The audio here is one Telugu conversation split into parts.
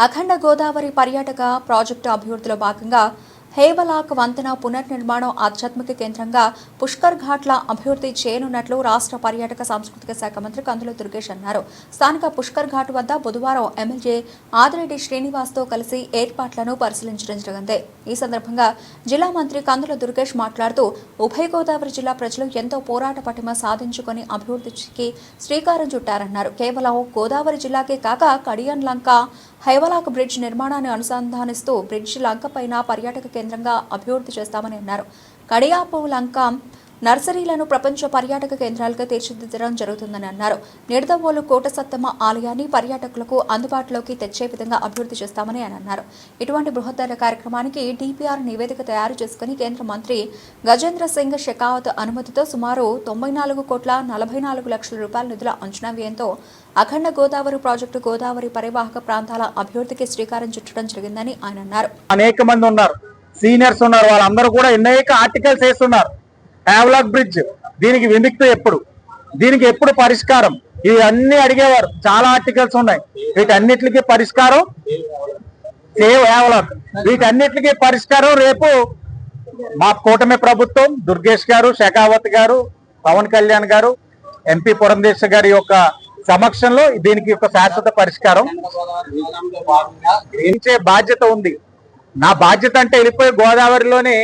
అఖండ గోదావరి పర్యాటక ప్రాజెక్టు అభివృద్ధిలో భాగంగా హేవలాక్ వంతెన పునర్నిర్మాణం ఆధ్యాత్మిక కేంద్రంగా పుష్కర్ ఘాట్ల అభివృద్ధి చేయనున్నట్లు రాష్ట్ర పర్యాటక సాంస్కృతిక శాఖ మంత్రి కందుల దుర్గేష్ అన్నారు. స్థానిక పుష్కర్ ఘాట్ వద్ద బుధవారం ఎమ్మెల్యే ఆదిరెడ్డి శ్రీనివాస్తో కలిసి ఏర్పాట్లను పరిశీలించడం జరిగింది. ఈ సందర్భంగా జిల్లా మంత్రి కందుల దుర్గేష్ మాట్లాడుతూ ఉభయ గోదావరి జిల్లా ప్రజలు ఎంతో పోరాట పటిమ సాధించుకొని అభివృద్ధికి శ్రీకారం చుట్టారన్నారు. కేవలం గోదావరి జిల్లాకే కాక కడియన్ లంక హైవలాక్ బ్రిడ్జ్ నిర్మాణాన్ని అనుసంధానిస్తూ బ్రిడ్జ్ లంక పైన పర్యాటక కేంద్రంగా అభివృద్ధి చేస్తామని అన్నారు. కడియాపు లంక నర్సరీలను ప్రపంచ పర్యాటక కేంద్రాలుగా తీర్చిదిద్దడం జరుగుతుందని అన్నారు. నిడదవోలు కోట సత్తమ్మ ఆలయాన్ని పర్యాటకులకు అందుబాటులోకి తెచ్చే విధంగా అభివృద్ధి చేస్తామని ఆయన అన్నారు. ఇటువంటి బృహత్తర కార్యక్రమానికి డిపిఆర్ నివేదిక తయారు చేసుకుని కేంద్ర మంత్రి గజేంద్ర సింగ్ షెకావత్ అనుమతితో సుమారు తొంభై నాలుగు కోట్ల నలభై నాలుగు లక్షల రూపాయల నిధుల అంచనా వ్యయంతో అఖండ గోదావరి ప్రాజెక్టు గోదావరి పరివాహక ప్రాంతాల అభివృద్ధికి శ్రీకారం చుట్టడం జరిగిందని ఆయన అన్నారు. అనేక మంది ఉన్నారు. సీనియర్స్ ఉన్నారు వాళ్ళందరూ కూడా అనేక ఆర్టికల్స్ వేస్తున్నారు. హ్యావ్లాక్ బ్రిడ్జ్ దీనికి విముక్తి ఎప్పుడు? దీనికి ఎప్పుడు పరిష్కారం? ఇవన్నీ అడిగేవారు చాలా ఆర్టికల్స్ ఉన్నాయి. వీటన్నిటికీ పరిష్కారం సేవ్ హ్యావ్లాక్ వీటన్నిటికీ పరిష్కారం రేపు మా కూటమి ప్రభుత్వం దుర్గేష్ గారు శేఖావత్ గారు పవన్ కళ్యాణ్ గారు ఎంపీ పురంధేశ్వర్ గారి యొక్క సమక్షంలో దీనికి ఒక శాశ్వత పరిష్కారం. బాధ్యత ఉంది. నా బాధ్యత అంటే వెళ్ళిపోయి గోదావరిలోని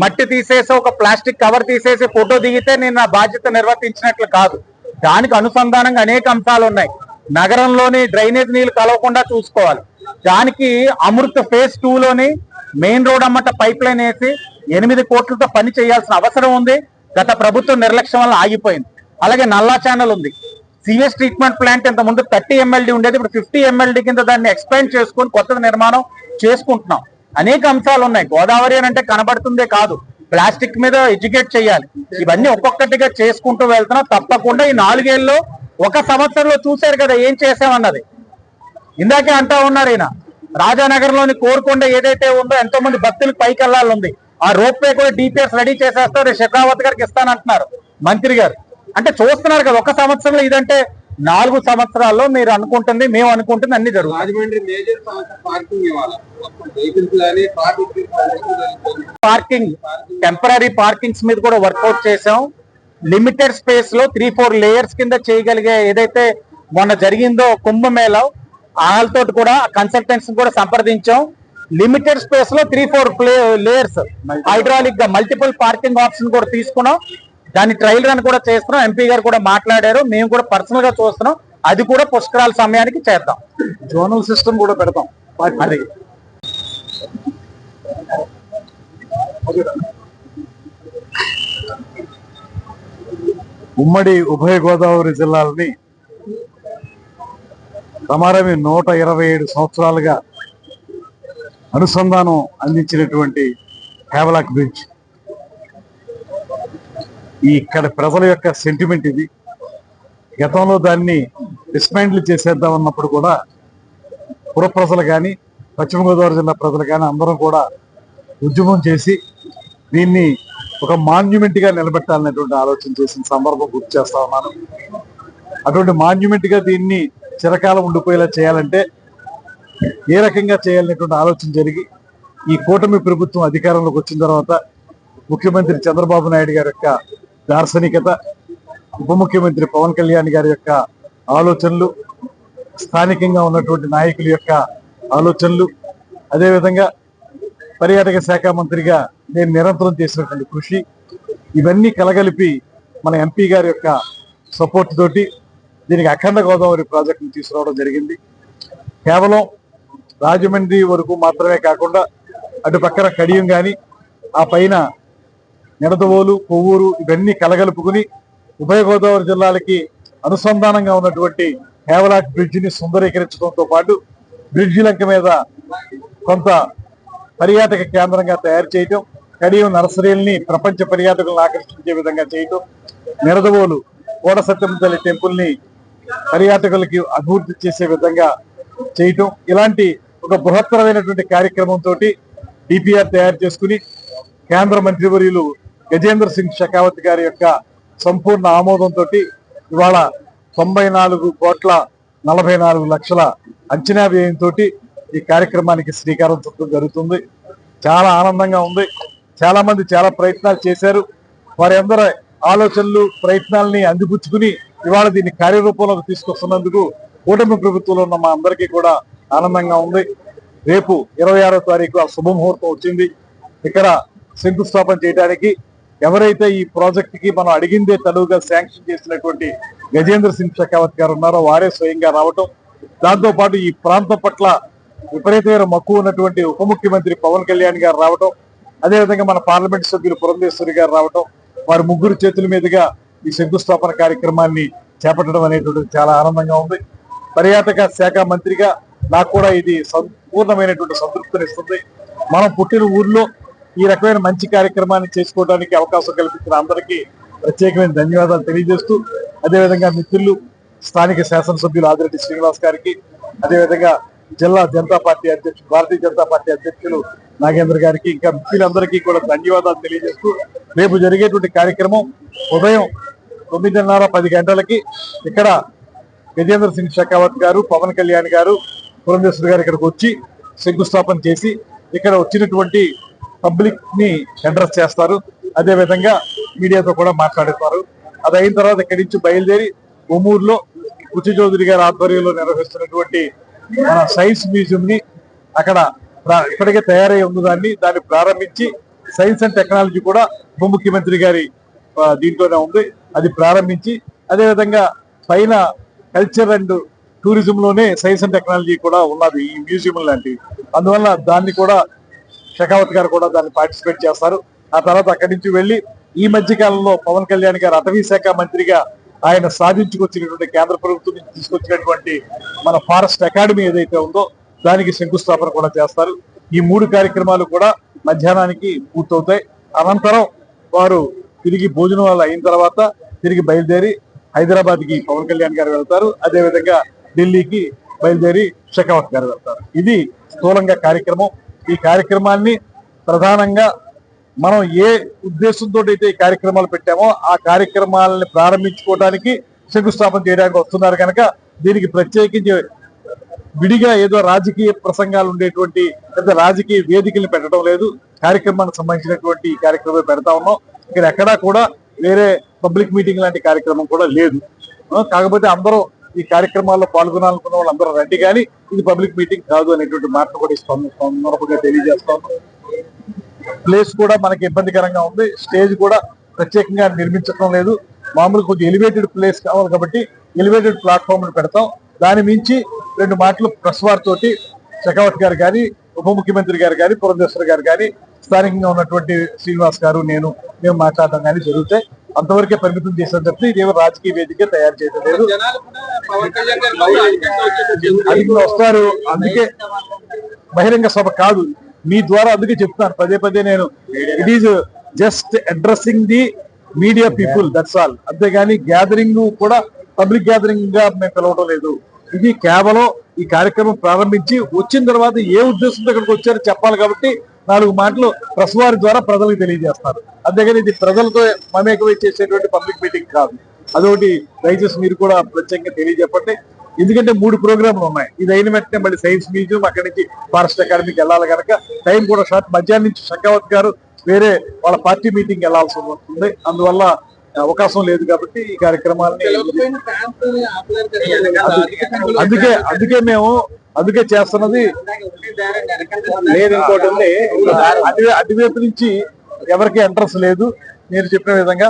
మట్టి తీసేసి ఒక ప్లాస్టిక్ కవర్ తీసేసి ఫోటో దిగితే నేను నా బాధ్యత నిర్వర్తించినట్లు కాదు. దానికి అనుసంధానంగా అనేక అంశాలు ఉన్నాయి. నగరంలోని డ్రైనేజ్ నీళ్ళు కలవకుండా చూసుకోవాలి. దానికి అమృత్ ఫేజ్ టూలోని మెయిన్ రోడ్ అమ్మట పైప్ లైన్ వేసి ఎనిమిది కోట్లతో పని చేయాల్సిన అవసరం ఉంది. గత ప్రభుత్వం నిర్లక్ష్యం వల్ల ఆగిపోయింది. అలాగే నల్లా ఛానల్ ఉంది. సిఎస్ ట్రీట్మెంట్ ప్లాంట్ ఇంత ముందు థర్టీ ఎంఎల్డీ ఉండేది. ఇప్పుడు ఫిఫ్టీ ఎంఎల్డీ కింద దాన్ని ఎక్స్పాండ్ చేసుకొని కొత్త నిర్మాణం చేసుకుంటున్నాం. అనేక అంశాలు ఉన్నాయి. గోదావరి అని అంటే కనబడుతుందే కాదు. ప్లాస్టిక్ మీద ఎడ్యుకేట్ చేయాలి. ఇవన్నీ ఒక్కొక్కటిగా చేసుకుంటూ వెళ్తున్నా తప్పకుండా ఈ నాలుగేళ్ళలో ఒక సంవత్సరంలో చూశారు కదా ఏం చేసామన్నది ఇందాకే అంటా ఉన్నారు ఈయన. రాజానగర్లోని కోరుకొండ ఏదైతే ఉందో ఎంతో మంది భక్తులకు పైకి వెళ్ళాలి ఉంది. ఆ రోప్ వే కూడా డిపిఎస్ రెడీ చేసేస్తారు. షెకావత్ గారికి ఇస్తానంటున్నారు మంత్రి గారు. అంటే చూస్తున్నారు కదా ఒక సంవత్సరంలో ఇదంటే నాలుగు సంవత్సరాల్లో మీరు అనుకుంటుంది మేము అనుకుంటుంది అన్ని ట్రాఫిక్ పార్కింగ్ టెంపరీ పార్కింగ్స్ మీద కూడా వర్కౌట్ చేసాం లిమిటెడ్ స్పేస్లో త్రీ ఫోర్ లేయర్స్ కింద చేయగలిగే ఏదైతే మొన్న జరిగిందో కుంభమేళ వాళ్ళతో కూడా కన్సల్టెంట్స్ కూడా సంప్రదించాం. లిమిటెడ్ స్పేస్లో త్రీ ఫోర్ లేయర్స్ హైడ్రాలిక్గా మల్టిపుల్ పార్కింగ్ ఆప్షన్ కూడా తీసుకున్నాం. దాని ట్రయల్ రన్ కూడా చేస్తున్నాం. ఎంపీ గారు కూడా మాట్లాడారు. మేము కూడా పర్సనల్గా చూస్తున్నాం. అది కూడా పుష్కరాల సమయానికి చేద్దాం. జోనల్ సిస్టమ్ కూడా పెడతాం. అది. ఉమ్మడి ఉభయ గోదావరి జిల్లాలని సమారమి నూట ఇరవై ఏడు సంవత్సరాలుగా అనుసంధానం అందించినటువంటి హేవలాక్ బ్రిడ్జ్ ఈ ఇక్కడ ప్రజల యొక్క సెంటిమెంట్ ఇది. గతంలో దాన్ని డిస్మాండిల్ చేసేద్దాం అన్నప్పుడు కూడా పుర ప్రజలు కానీ పశ్చిమ గోదావరి జిల్లా ప్రజలు కానీ అందరం కూడా ఉద్యమం చేసి దీన్ని ఒక మాన్యుమెంట్గా నిలబెట్టాలనేటువంటి ఆలోచన చేసిన సందర్భం గుర్తు చేస్తా ఉన్నాను. అటువంటి మాన్యుమెంట్గా దీన్ని చిరకాలం ఉండిపోయేలా చేయాలంటే ఏ రకంగా చేయాలనేటువంటి ఆలోచన జరిగి ఈ కూటమి ప్రభుత్వం అధికారంలోకి వచ్చిన తర్వాత ముఖ్యమంత్రి చంద్రబాబు నాయుడు గారి యొక్క దార్శనికత ఉప ముఖ్యమంత్రి పవన్ కళ్యాణ్ గారి యొక్క ఆలోచనలు స్థానికంగా ఉన్నటువంటి నాయకుల యొక్క ఆలోచనలు అదేవిధంగా పర్యాటక శాఖ మంత్రిగా నేను నిరంతరం చేసినటువంటి కృషి ఇవన్నీ కలగలిపి మన ఎంపీ గారి యొక్క సపోర్ట్ తోటి దీనికి అఖండ గోదావరి ప్రాజెక్టును తీసుకురావడం జరిగింది. కేవలం రాజమండ్రి వరకు మాత్రమే కాకుండా అటు పక్కన కడియం కానీ ఆ పైన నిడదవోలు కొవ్వూరు ఇవన్నీ కలగలుపుకుని ఉభయ గోదావరి జిల్లాలకి అనుసంధానంగా ఉన్నటువంటి హేవలాక్ బ్రిడ్జిని సుందరీకరించడంతో పాటు బ్రిడ్జి లంక మీద కొంత పర్యాటక కేంద్రంగా తయారు చేయటం కడియం నర్సరీల్ని ప్రపంచ పర్యాటకులను ఆకర్షించే విధంగా చేయటం నిరదవోలు కోట సత్యం తల్లి టెంపుల్ని పర్యాటకులకి అభివృద్ధి చేసే విధంగా చేయటం ఇలాంటి ఒక బృహత్తరమైనటువంటి కార్యక్రమంతో డిపిఆర్ తయారు చేసుకుని కేంద్ర మంత్రివర్యులు గజేంద్ర సింగ్ షెకావత్ గారి యొక్క సంపూర్ణ ఆమోదంతో ఇవాళ తొంభై నాలుగు కోట్ల నలభై నాలుగు లక్షల అంచనా వ్యయంతో ఈ కార్యక్రమానికి శ్రీకారం చుట్టడం జరుగుతుంది. చాలా ఆనందంగా ఉంది. చాలా మంది చాలా ప్రయత్నాలు చేశారు. వారి అందరి ఆలోచనలు ప్రయత్నాలని అందిపుచ్చుకుని ఇవాళ దీన్ని కార్యరూపంలోకి తీసుకొస్తున్నందుకు కూటమి ప్రభుత్వంలో ఉన్న మా అందరికీ కూడా ఆనందంగా ఉంది. రేపు ఇరవై ఆరో తారీఖు ఆ శుభముహూర్తం వచ్చింది. ఇక్కడ శంకుస్థాపన చేయడానికి ఎవరైతే ఈ ప్రాజెక్ట్కి మనం అడిగిందే తడువుగా శాంక్షన్ చేసినటువంటి గజేంద్ర సింగ్ షెకావత్ గారు ఉన్నారో వారే స్వయంగా రావటం. దాంతో పాటు ఈ ప్రాంతం పట్ల విపరీతమైన మక్కువ ఉన్నటువంటి ఉప ముఖ్యమంత్రి పవన్ కళ్యాణ్ గారు రావటం. అదేవిధంగా మన పార్లమెంట్ సభ్యులు పురంధేశ్వరి గారు రావటం. వారి ముగ్గురు చేతుల మీదుగా ఈ శంకుస్థాపన కార్యక్రమాన్ని చేపట్టడం అనేటువంటిది చాలా ఆనందంగా ఉంది. పర్యాటక శాఖ మంత్రిగా నాకు కూడా ఇది సంపూర్ణమైనటువంటి సంతృప్తినిస్తుంది. మనం పుట్టిన ఊర్లో ఈ రకమైన మంచి కార్యక్రమాన్ని చేసుకోవడానికి అవకాశం కల్పించిన అందరికీ ప్రత్యేకమైన ధన్యవాదాలు తెలియజేస్తూ అదేవిధంగా మిత్రులు స్థానిక శాసనసభ్యులు ఆదిరెడ్డి శ్రీనివాస్ గారికి అదేవిధంగా జిల్లా జనతా పార్టీ అధ్యక్షులు భారతీయ జనతా పార్టీ అధ్యక్షులు నాగేంద్ర గారికి ఇంకా మిత్రులందరికీ కూడా ధన్యవాదాలు తెలియజేస్తూ రేపు జరిగేటువంటి కార్యక్రమం ఉదయం తొమ్మిదిన్నర పది గంటలకి ఇక్కడ గజేంద్ర సింగ్ షెకావత్ గారు పవన్ కళ్యాణ్ గారు పురంధేశ్వర్ గారు ఇక్కడికి వచ్చి శంకుస్థాపన చేసి ఇక్కడ వచ్చినటువంటి పబ్లిక్ని అడ్రస్ చేస్తారు. అదే విధంగా మీడియాతో కూడా మాట్లాడుతారు. అది అయిన తర్వాత ఇక్కడి నుంచి బయలుదేరి ఒమూరులో రుచి చౌదరి గారి ఆధ్వర్యంలో నిర్వహిస్తున్నటువంటి మన సైన్స్ మ్యూజియం ని అక్కడ ఇప్పటికే తయారై ఉంది దాన్ని దాన్ని ప్రారంభించి సైన్స్ అండ్ టెక్నాలజీ కూడా ఉప ముఖ్యమంత్రి గారి దీంట్లోనే ఉంది. అది ప్రారంభించి అదేవిధంగా పైన కల్చర్ అండ్ టూరిజంలోనే సైన్స్ అండ్ టెక్నాలజీ కూడా ఉన్నది ఈ మ్యూజియం లాంటివి అందువల్ల దాన్ని కూడా షెకావత్ గారు కూడా దాన్ని పార్టిసిపేట్ చేస్తారు. ఆ తర్వాత అక్కడి నుంచి వెళ్ళి ఈ మధ్య కాలంలో పవన్ కళ్యాణ్ గారు అటవీ శాఖ మంత్రిగా ఆయన సాధించుకొచ్చినటువంటి కేంద్ర ప్రభుత్వం నుంచి తీసుకొచ్చినటువంటి మన ఫారెస్ట్ అకాడమీ ఏదైతే ఉందో దానికి శంకుస్థాపన కూడా చేస్తారు. ఈ మూడు కార్యక్రమాలు కూడా మధ్యాహ్నానికి పూర్తవుతాయి. అనంతరం వారు తిరిగి భోజనం అయిన తర్వాత తిరిగి బయలుదేరి హైదరాబాద్కి పవన్ కళ్యాణ్ గారు వెళ్తారు. అదేవిధంగా ఢిల్లీకి బయలుదేరి షెకావత్ గారు వెళ్తారు. ఇది స్థూలంగా కార్యక్రమం. ఈ కార్యక్రమాన్ని ప్రధానంగా మనం ఏ ఉద్దేశంతో అయితే ఈ కార్యక్రమాలు పెట్టామో ఆ కార్యక్రమాలని ప్రారంభించుకోవడానికి శంకుస్థాపన చేయడానికి వస్తున్నారు కనుక దీనికి ప్రత్యేకించి విడిగా ఏదో రాజకీయ ప్రసంగాలు ఉండేటువంటి పెద్ద రాజకీయ వేదికలు పెట్టడం లేదు. కార్యక్రమానికి సంబంధించినటువంటి ఈ కార్యక్రమం పెడతా ఉన్నాం. ఇక్కడ ఎక్కడా కూడా వేరే పబ్లిక్ మీటింగ్ లాంటి కార్యక్రమం కూడా లేదు. కాకపోతే అందరూ ఈ కార్యక్రమాల్లో పాల్గొనాలనుకున్న వాళ్ళందరూ రండి కానీ ఇది పబ్లిక్ మీటింగ్ కాదు అనేటువంటి మాట కూడా ఈ సందర్భంగా తెలియజేస్తాం ప్లేస్ కూడా మనకి ఇబ్బందికరంగా ఉంది. స్టేజ్ కూడా ప్రత్యేకంగా నిర్మించడం లేదు. మామూలు కొంచెం ఎలివేటెడ్ ప్లేస్ కావాలి కాబట్టి ఎలివేటెడ్ ప్లాట్ఫామ్ పెడతాం. దాని మించి రెండు మాటలు ప్రెస్ వార్ తోటి గారు కానీ ఉప ముఖ్యమంత్రి గారు కానీ పురంధేశ్వర్ గారు కానీ స్థానికంగా ఉన్నటువంటి శ్రీనివాస్ గారు నేను మేము మాట్లాడడం కానీ జరుగుతాయి. అంతవరకే పరిమితం చేశాను తప్ప ఇదేమో రాజకీయ వేదిక తయారు చేయడం లేదు. అది కూడా వస్తారు. అందుకే బహిరంగ సభ కాదు. మీ ద్వారా అందుకే చెప్తాను పదే పదే నేను. It is just addressing the media people that's all అంతేగాని గ్యాదరింగ్ కూడా పబ్లిక్ గ్యాదరింగ్గా మేము పిలవడం లేదు. ఇది కేవలం ఈ కార్యక్రమం ప్రారంభించి వచ్చిన తర్వాత ఏ ఉద్దేశంతో ఇక్కడికి వచ్చారో చెప్పాలి కాబట్టి నాలుగు మాటలు ప్రెస్ వారి ద్వారా ప్రజలకు తెలియజేస్తారు. అంతేగాని ఇది ప్రజలతో మమేకమై చేసేటువంటి పబ్లిక్ మీటింగ్ కాదు. అదొకటి దయచేసి మీరు కూడా ప్రత్యేకంగా తెలియజెప్పండి. ఎందుకంటే మూడు ప్రోగ్రాంలు ఉన్నాయి. ఇది అయిన వెంటనే మళ్ళీ సైన్స్ మ్యూజియం అక్కడి నుంచి ఫారెస్ట్ అకాడమీకి వెళ్ళాలి కనుక టైం కూడా షార్ట్. మధ్యాహ్నం నుంచి షకావత్ గారు వేరే వాళ్ళ పార్టీ మీటింగ్ వెళ్ళాల్సి ఉంటుంది అందువల్ల అవకాశం లేదు కాబట్టి ఈ కార్యక్రమాన్ని. అందుకే అందుకే మేము అందుకే చేస్తున్నది లేదు ఇంకోటి ఉంది. అటు అటువైపు నుంచి ఎవరికి ఎంట్రన్స్ లేదు. మీరు చెప్పిన విధంగా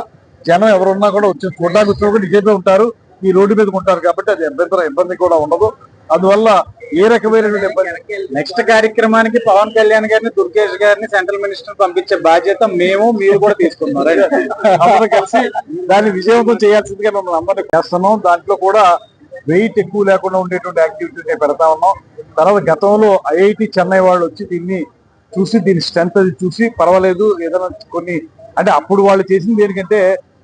జనం ఎవరున్నా కూడా వచ్చి చూడడానికి వచ్చిన కూడా నిజమే ఉంటారు. ఈ రోడ్డు మీద ఉంటారు కాబట్టి అది అభ్యంతరం ఇబ్బంది కూడా ఉండదు. అందువల్ల ఏ రకమైనటువంటి ఇబ్బంది? నెక్స్ట్ కార్యక్రమానికి పవన్ కళ్యాణ్ గారిని దుర్గేష్ గారిని సెంట్రల్ మినిస్టర్ పంపించే బాధ్యత మేము మీరు కూడా తీసుకున్నారు అందరూ కలిసి దాన్ని విజయవంతం చేయాల్సిందిగా మమ్మల్ని అందరినీ చేస్తున్నాం. దాంట్లో కూడా వెయిట్ ఎక్కువ లేకుండా ఉండేటువంటి యాక్టివిటీ పెడతా ఉన్నాం. తర్వాత గతంలో ఐఐటి చెన్నై వాళ్ళు వచ్చి దీన్ని చూసి దీని స్ట్రెంత్ అది చూసి పర్వాలేదు ఏదైనా కొన్ని అంటే అప్పుడు వాళ్ళు చేసింది దేనికంటే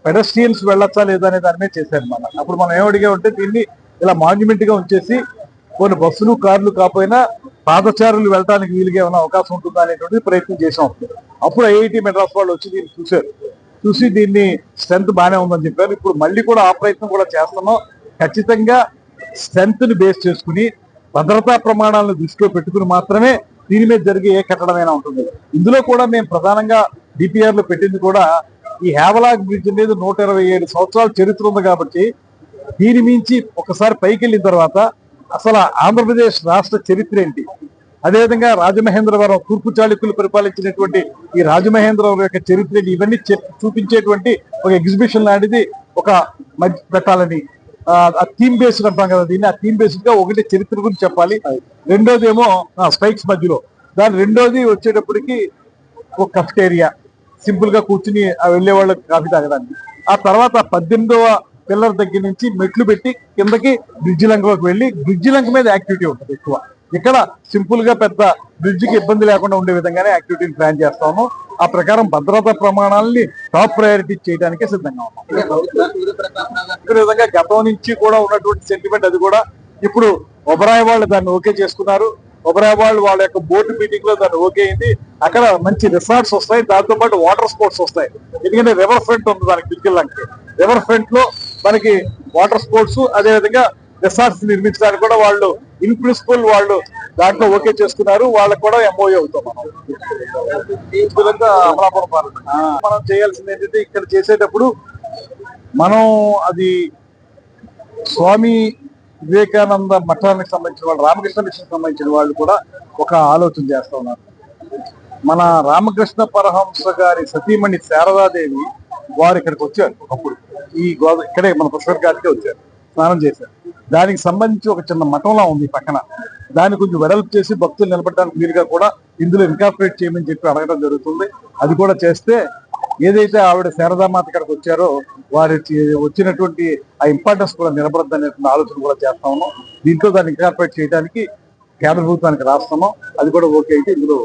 పెడస్ట్రియన్స్ వెళ్ళొచ్చా లేదా అనే దాని మీద చేశారు మన. అప్పుడు మనం ఏమడిగా ఉంటే దీన్ని ఇలా మాన్యుమెంట్గా ఉంచేసి కొన్ని బస్సులు కార్లు కాకపోయినా పాదచారులు వెళ్ళడానికి వీలుగా ఏమైనా అవకాశం ఉంటుందా అనేటువంటి ప్రయత్నం చేశాం. అప్పుడు ఐఐటి మెడ్రాస్ వాళ్ళు వచ్చి దీన్ని చూశారు. చూసి దీన్ని స్ట్రెంత్ బాగానే ఉందని చెప్పారు. ఇప్పుడు మళ్ళీ కూడా ఆ ప్రయత్నం కూడా చేస్తున్నాం. ఖచ్చితంగా స్ట్రెంత్ని బేస్ చేసుకుని భద్రతా ప్రమాణాలను దృష్టిలో పెట్టుకుని మాత్రమే దీని మీద జరిగే ఏ కట్టడమైనా ఉంటుంది. ఇందులో కూడా మేము ప్రధానంగా డిపిఆర్లో పెట్టింది కూడా ఈ హేవలాగ్ బ్రిడ్జ్ అనేది నూట ఇరవై ఏడు సంవత్సరాల చరిత్ర ఉంది కాబట్టి దీని మించి ఒకసారి పైకి వెళ్ళిన తర్వాత అసలు ఆంధ్రప్రదేశ్ రాష్ట్ర చరిత్ర ఏంటి? అదేవిధంగా రాజమహేంద్రవరం తూర్పు చాళుక్యులు పరిపాలించినటువంటి ఈ రాజమహేంద్రవరం యొక్క చరిత్ర ఇవన్నీ చూపించేటువంటి ఒక ఎగ్జిబిషన్ లాంటిది ఒక మధ్య పెట్టాలని. ఆ థీమ్ బేస్డ్ అంటాం కదా దీన్ని. ఆ థీమ్ బేస్డ్గా ఒకటి చరిత్ర గురించి చెప్పాలి. రెండోది ఏమో స్పైక్స్ మధ్యలో. దాని రెండోది వచ్చేటప్పటికి ఒక కఫ్టేరియా. సింపుల్గా కూర్చుని వెళ్ళే వాళ్ళకి కాఫీ తాగడానికి. ఆ తర్వాత పద్దెనిమిదవ పిల్లర్ దగ్గర నుంచి మెట్లు పెట్టి కిందకి బ్రిడ్జి లంకలోకి వెళ్ళి బ్రిడ్జి లంక మీద యాక్టివిటీ ఉంటుంది ఎక్కువ. ఇక్కడ సింపుల్గా పెద్ద బ్రిడ్జికి ఇబ్బంది లేకుండా ఉండే విధంగానే యాక్టివిటీని ప్లాన్ చేస్తాము. ఆ ప్రకారం భద్రతా ప్రమాణాలని టాప్ ప్రయారిటీ చేయడానికి సిద్ధంగా ఉన్నాం. విధంగా గతం నుంచి కూడా ఉన్నటువంటి సెంటిమెంట్ అది కూడా ఇప్పుడు ఒబరాయ్ వాళ్ళు దాన్ని ఓకే చేసుకున్నారు. ఒబరాయ్ వాళ్ళు వాళ్ళ యొక్క బోర్డు మీటింగ్లో దాన్ని ఓకే అయింది. అక్కడ మంచి రిసార్ట్స్ వస్తాయి. దాంతో పాటు వాటర్ స్పోర్ట్స్ వస్తాయి. ఎందుకంటే రివర్ ఫ్రంట్ ఉంది దానికి పిలికెళ్ళడానికి రివర్ ఫ్రంట్లో మనకి వాటర్ స్పోర్ట్స్ అదేవిధంగా రిసార్ట్స్ నిర్మించడానికి కూడా వాళ్ళు ఇన్ ప్రిన్సిపల్ వాళ్ళు దాంట్లో ఓకే చేసుకున్నారు వాళ్ళకి కూడా ఎంఓఏ అవుతాం మనం. మనం చేయాల్సింది ఏంటంటే ఇక్కడ చేసేటప్పుడు మనం అది స్వామి వివేకానంద మఠానికి సంబంధించిన వాళ్ళు రామకృష్ణ మిషన్ సంబంధించిన వాళ్ళు కూడా ఒక ఆలోచన చేస్తా ఉన్నారు. మన రామకృష్ణ పరహంస గారి సతీమణి శారదాదేవి వారు ఇక్కడికి వచ్చారు ఒకప్పుడు. ఈ గోదా ఇక్కడే మన పుష్కర్ ఘాట్కే వచ్చారు. స్నానం చేశారు. దానికి సంబంధించి ఒక చిన్న మఠంలా ఉంది పక్కన. దాన్ని కొంచెం వెడల్పు చేసి భక్తులు నిలబడడానికి వీలుగా కూడా ఇందులో ఇన్కార్పొరేట్ చేయమని చెప్పి అడగడం జరుగుతుంది. అది కూడా చేస్తే ఏదైతే ఆవిడ శారదామాత ఇక్కడికి వచ్చారో వారి వచ్చినటువంటి ఆ ఇంపార్టెన్స్ కూడా నిలబడద్దు అనేటువంటి ఆలోచన కూడా చేస్తాము దీంట్లో దాన్ని ఇన్కార్పొరేట్ చేయడానికి కేంద్ర ప్రభుత్వానికి రాస్తాము అది కూడా ఓకే అయితే ఇందులో